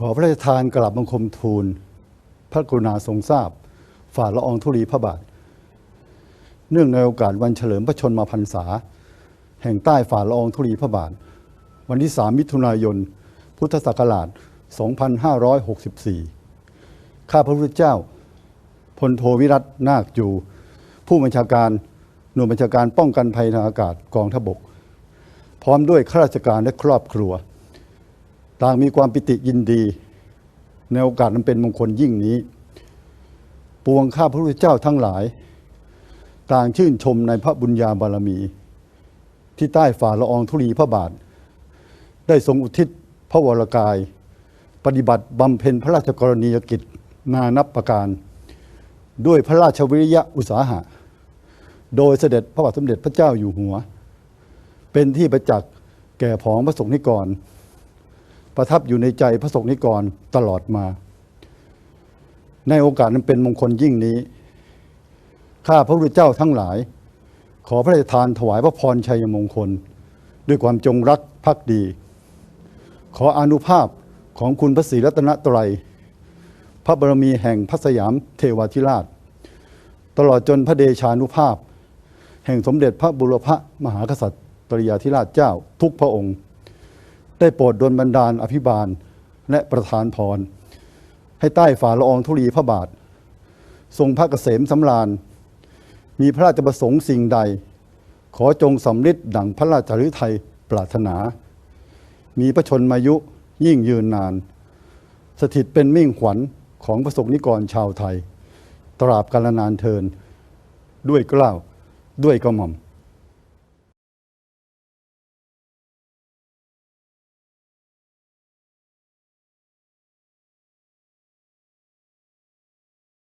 ขอพระราชทานกราบบังคมทูล พระกรุณาทรงทราบ ฝ่าละอองธุลีพระบาท เนื่องในโอกาสวันเฉลิมพระชนมพรรษา แห่งใต้ฝ่าละอองธุลีพระบาท วันที่ 3 มิถุนายน พุทธศักราช 2564 ข้าพระพุทธเจ้า พลโทวิรัตนาคจู ผู้บัญชาการหน่วยบัญชาการป้องกันภัยทางอากาศกองทพบก พร้อมด้วยข้าราชการและครอบครัว ต่างมีความปิติยินดี ในโอกาสนั้นเป็นมงคลยิ่งนี้ ปวงข้าพระพุทธเจ้าทั้งหลาย ต่างชื่นชมในพระบุญญาบารมี ที่ใต้ฝ่าละอองธุลีพระบาท ได้ทรงอุทิศพระวรกาย ปฏิบัติบำเพ็ญพระราชกรณียกิจนานับประการ ด้วยพระราชวิริยะอุตสาหะ โดยเสด็จพระบาทสมเด็จพระเจ้าอยู่หัว เป็นที่ประจักษ์แก่ผองพระสงฆ์นิกร ประทับอยู่ในใจพระสงฆ์นิกรตลอดมา ในโอกาสนั้นเป็นมงคลยิ่งนี้ ข้าพระพุทธเจ้าทั้งหลาย ขอพระราชทานถวายพระพรชัยมงคล ด้วยความจงรักภักดี ขออนุภาพของคุณพระศรีรัตนตรัย พระบรมีแห่งพระสยามเทวาธิราช ตลอดจนพระเดชานุภาพ แห่งสมเด็จพระบุรพมหากษัตริยาธิราชเจ้าทุกพระองค์ ได้โปรดดลบันดาลอภิบาลและประทานพร ให้ใต้ฝ่าละอองธุลีพระบาท ทรงพระเกษมสำราญ มีพระราชประสงค์สิ่งใด ขอจงสำลิดดังพระราชฤทัยปรารถนา มีพระชนมายุยิ่งยืนนาน สถิตเป็นมิ่งขวัญของประสงนิกรชาวไทย ตราบกาลนานเทิน ด้วยกล้าวด้วยกระหม่อม